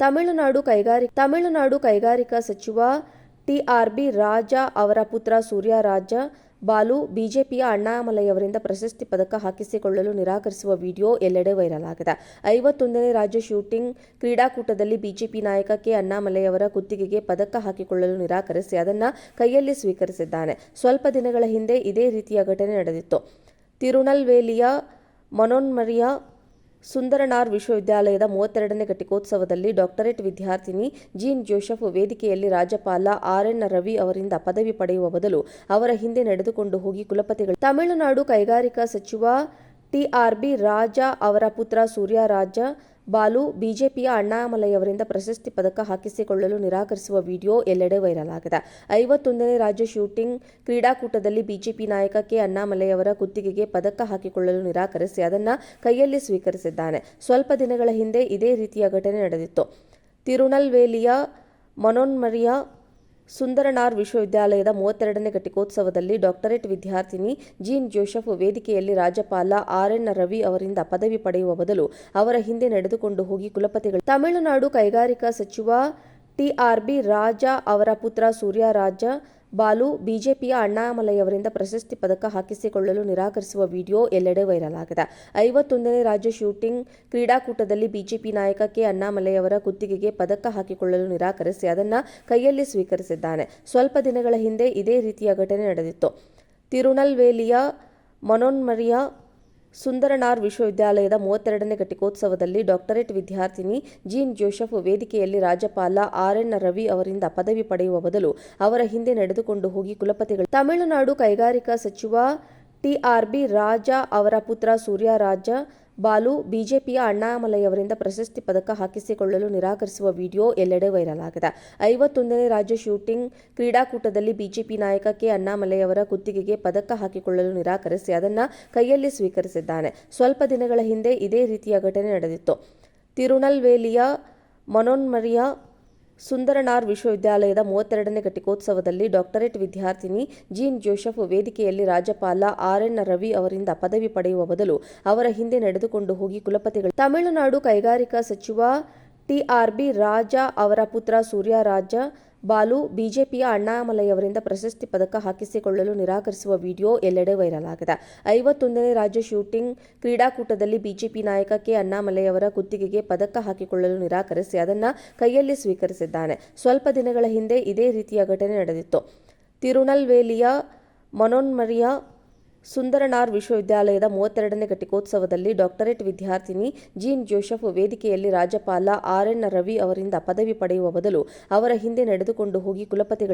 ತಮಿಳುನಾಡು ಕೈಗಾರಿ, ತಮಿಳುನಾಡು ಕೈಗಾರಿಕಾ ಸಚಿವ ಟಿಆರ್ಬಿ ರಾಜ ಅವರ ಪುತ್ರ ಸೂರ್ಯ ರಾಜ ಬಾಲು ಬಿಜೆಪಿಯ ಅಣ್ಣಾಮಲೈಯವರಿಂದ ಪ್ರಶಸ್ತಿ ಪದಕ ಹಾಕಿಸಿಕೊಳ್ಳಲು ನಿರಾಕರಿಸುವ ವಿಡಿಯೋ ಎಲ್ಲೆಡೆ ವೈರಲ್ ಆಗಿದೆ ಐವತ್ತೊಂದನೇ ರಾಜ್ಯ ಶೂಟಿಂಗ್ ಕ್ರೀಡಾಕೂಟದಲ್ಲಿ ಬಿಜೆಪಿ ನಾಯಕ ಕೆ. ಅಣ್ಣಾಮಲೈಯವರ ಕುತ್ತಿಗೆಗೆ ಪದಕ ಹಾಕಿಕೊಳ್ಳಲು ನಿರಾಕರಿಸಿ ಅದನ್ನು ಕೈಯಲ್ಲಿ ಸ್ವೀಕರಿಸಿದ್ದಾನೆ. ಸ್ವಲ್ಪ ದಿನಗಳ ಹಿಂದೆ ಇದೇ ರೀತಿಯ ಘಟನೆ ನಡೆದಿತ್ತು. ತಿರುನಲ್ವೇಲಿಯ ಮನೋನ್ಮರಿಯ ಸುಂದರನಾರ್ ವಿಶ್ವವಿದ್ಯಾಲಯದ ಮೂವತ್ತೆರಡನೇ ಘಟಿಕೋತ್ಸವದಲ್ಲಿ ಡಾಕ್ಟರೇಟ್ ವಿದ್ಯಾರ್ಥಿನಿ ಜೀನ್ ಜೋಸೆಫ್ ವೇದಿಕೆಯಲ್ಲಿ ರಾಜ್ಯಪಾಲ ಆರ್ ಎನ್ ರವಿ ಅವರಿಂದ ಪದವಿ ಪಡೆಯುವ ಬದಲು ಅವರ ಹಿಂದೆ ನಡೆದುಕೊಂಡು ಹೋಗಿ ಕುಲಪತಿಗಳು ತಮಿಳುನಾಡು ಕೈಗಾರಿಕಾ ಸಚಿವ ಟಿಆರ್ಬಿ ರಾಜ ಅವರ ಪುತ್ರ ಸೂರ್ಯ ರಾಜ ಬಾಲು ಬಿಜೆಪಿಯ ಅಣ್ಣಾಮಲೈಯವರಿಂದ ಪ್ರಶಸ್ತಿ ಪದಕ ಹಾಕಿಸಿಕೊಳ್ಳಲು ನಿರಾಕರಿಸುವ ವಿಡಿಯೋ ಎಲ್ಲೆಡೆ ವೈರಲ್ ಆಗಿದೆ ಐವತ್ತೊಂದನೇ ರಾಜ್ಯ ಶೂಟಿಂಗ್ ಕ್ರೀಡಾಕೂಟದಲ್ಲಿ ಬಿಜೆಪಿ ನಾಯಕ ಕೆ ಅಣ್ಣಾಮಲೈಯವರ ಕುತ್ತಿಗೆಗೆ ಪದಕ ಹಾಕಿಕೊಳ್ಳಲು ನಿರಾಕರಿಸಿ ಅದನ್ನು ಕೈಯಲ್ಲಿ ಸ್ವೀಕರಿಸಿದ್ದಾನೆ. ಸ್ವಲ್ಪ ದಿನಗಳ ಹಿಂದೆ ಇದೇ ರೀತಿಯ ಘಟನೆ ನಡೆದಿತ್ತು. ತಿರುನಲ್ವೇಲಿಯ ಮನೋನ್ಮರಿಯ ಸುಂದರನಾರ್ ವಿಶ್ವವಿದ್ಯಾಲಯದ ಮೂವತ್ತೆರಡನೇ ಘಟಿಕೋತ್ಸವದಲ್ಲಿ ಡಾಕ್ಟರೇಟ್ ವಿದ್ಯಾರ್ಥಿನಿ ಜೀನ್ ಜೋಸೆಫ್ ವೇದಿಕೆಯಲ್ಲಿ ರಾಜ್ಯಪಾಲ ಆರ್ ಎನ್ ರವಿ ಅವರಿಂದ ಪದವಿ ಪಡೆಯುವ ಬದಲು ಅವರ ಹಿಂದೆ ನಡೆದುಕೊಂಡು ಹೋಗಿ ಕುಲಪತಿಗಳು ತಮಿಳುನಾಡು ಕೈಗಾರಿಕಾ ಸಚಿವ ಟಿಆರ್ಬಿ ರಾಜ ಅವರ ಪುತ್ರ ಸೂರ್ಯರಾಜ ಬಾಲು ಬಿಜೆಪಿಯ ಅಣ್ಣಾಮಲೈಯವರಿಂದ ಪ್ರಶಸ್ತಿ ಪದಕ ಹಾಕಿಸಿಕೊಳ್ಳಲು ನಿರಾಕರಿಸುವ ವಿಡಿಯೋ ಎಲ್ಲೆಡೆ ವೈರಲ್ ಆಗಿದೆ ಐವತ್ತೊಂದನೇ ರಾಜ್ಯ ಶೂಟಿಂಗ್ ಕ್ರೀಡಾಕೂಟದಲ್ಲಿ ಬಿಜೆಪಿ ನಾಯಕ ಕೆ. ಅಣ್ಣಾಮಲೈಯವರ ಕುತ್ತಿಗೆಗೆ ಪದಕ ಹಾಕಿಕೊಳ್ಳಲು ನಿರಾಕರಿಸಿ ಅದನ್ನು ಕೈಯಲ್ಲಿ ಸ್ವೀಕರಿಸಿದ್ದಾನೆ. ಸ್ವಲ್ಪ ದಿನಗಳ ಹಿಂದೆ ಇದೇ ರೀತಿಯ ಘಟನೆ ನಡೆದಿತ್ತು. ತಿರುನಲ್ವೇಲಿಯ ಮನೋನ್ಮರಿಯ ಸುಂದರನಾರ್ ವಿಶ್ವವಿದ್ಯಾಲಯದ ಮೂವತ್ತೆರಡನೇ ಘಟಿಕೋತ್ಸವದಲ್ಲಿ ಡಾಕ್ಟರೇಟ್ ವಿದ್ಯಾರ್ಥಿನಿ ಜೀನ್ ಜೋಸೆಫ್ ವೇದಿಕೆಯಲ್ಲಿ ರಾಜ್ಯಪಾಲ ಆರ್ ಎನ್ ರವಿ ಅವರಿಂದ ಪದವಿ ಪಡೆಯುವ ಬದಲು ಅವರ ಹಿಂದೆ ನಡೆದುಕೊಂಡು ಹೋಗಿ ಕುಲಪತಿಗಳು ತಮಿಳುನಾಡು ಕೈಗಾರಿಕಾ ಸಚಿವ ಟಿಆರ್ಬಿ ರಾಜ ಅವರ ಪುತ್ರ ಸೂರ್ಯ ರಾಜ ಬಾಲು ಬಿಜೆಪಿಯ ಅಣ್ಣಾಮಲೈಯವರಿಂದ ಪ್ರಶಸ್ತಿ ಪದಕ ಹಾಕಿಸಿಕೊಳ್ಳಲು ನಿರಾಕರಿಸುವ ವಿಡಿಯೋ ಎಲ್ಲೆಡೆ ವೈರಲ್ ಆಗಿದೆ ಐವತ್ತೊಂದನೇ ರಾಜ್ಯ ಶೂಟಿಂಗ್ ಕ್ರೀಡಾಕೂಟದಲ್ಲಿ ಬಿಜೆಪಿ ನಾಯಕ ಕೆ. ಅಣ್ಣಾಮಲೈಯವರ ಕುತ್ತಿಗೆಗೆ ಪದಕ ಹಾಕಿಕೊಳ್ಳಲು ನಿರಾಕರಿಸಿ ಅದನ್ನು ಕೈಯಲ್ಲಿ ಸ್ವೀಕರಿಸಿದ್ದಾನೆ. ಸ್ವಲ್ಪ ದಿನಗಳ ಹಿಂದೆ ಇದೇ ರೀತಿಯ ಘಟನೆ ನಡೆದಿತ್ತು. ತಿರುನಲ್ವೇಲಿಯ ಮನೋನ್ಮರಿಯ ಸುಂದರನಾರ್ ವಿಶ್ವವಿದ್ಯಾಲಯದ ಮೂವತ್ತೆರಡನೇ ಘಟಿಕೋತ್ಸವದಲ್ಲಿ ಡಾಕ್ಟರೇಟ್ ವಿದ್ಯಾರ್ಥಿನಿ ಜೀನ್ ಜೋಸೆಫ್ ವೇದಿಕೆಯಲ್ಲಿ ರಾಜ್ಯಪಾಲ ಆರ್ ಎನ್ ರವಿ ಅವರಿಂದ ಪದವಿ ಪಡೆಯುವ ಬದಲು ಅವರ ಹಿಂದೆ ನಡೆದುಕೊಂಡು ಹೋಗಿ ಕುಲಪತಿಗಳು ತಮಿಳುನಾಡು ಕೈಗಾರಿಕಾ ಸಚಿವ ಟಿಆರ್ಬಿ ರಾಜ ಅವರ ಪುತ್ರ ಸೂರ್ಯರಾಜ ಬಾಲು ಬಿಜೆಪಿಯ ಅಣ್ಣಾಮಲೈಯವರಿಂದ ಪ್ರಶಸ್ತಿ ಪದಕ ಹಾಕಿಸಿಕೊಳ್ಳಲು ನಿರಾಕರಿಸುವ ವಿಡಿಯೋ ಎಲ್ಲೆಡೆ ವೈರಲ್ ಆಗಿದೆ ಐವತ್ತೊಂದನೇ ರಾಜ್ಯ ಶೂಟಿಂಗ್ ಕ್ರೀಡಾಕೂಟದಲ್ಲಿ ಬಿಜೆಪಿ ನಾಯಕ ಕೆ. ಅಣ್ಣಾಮಲೈಯವರ ಕುತ್ತಿಗೆಗೆ ಪದಕ ಹಾಕಿಕೊಳ್ಳಲು ನಿರಾಕರಿಸಿ ಅದನ್ನು ಕೈಯಲ್ಲಿ ಸ್ವೀಕರಿಸಿದ್ದಾನೆ. ಸ್ವಲ್ಪ ದಿನಗಳ ಹಿಂದೆ ಇದೇ ರೀತಿಯ ಘಟನೆ ನಡೆದಿತ್ತು. ತಿರುನಲ್ವೇಲಿಯ ಮನೋನ್ಮರಿಯ ಸುಂದರನಾರ್ ವಿಶ್ವವಿದ್ಯಾಲಯದ ಮೂವತ್ತೆರಡನೇ ಘಟಿಕೋತ್ಸವದಲ್ಲಿ ಡಾಕ್ಟರೇಟ್ ವಿದ್ಯಾರ್ಥಿನಿ ಜೀನ್ ಜೋಸೆಫ್ ವೇದಿಕೆಯಲ್ಲಿ ರಾಜ್ಯಪಾಲ ಆರ್ ಎನ್ ರವಿ ಅವರಿಂದ ಪದವಿ ಪಡೆಯುವ ಬದಲು ಅವರ ಹಿಂದೆ ನಡೆದುಕೊಂಡು ಹೋಗಿ ಕುಲಪತಿಗಳು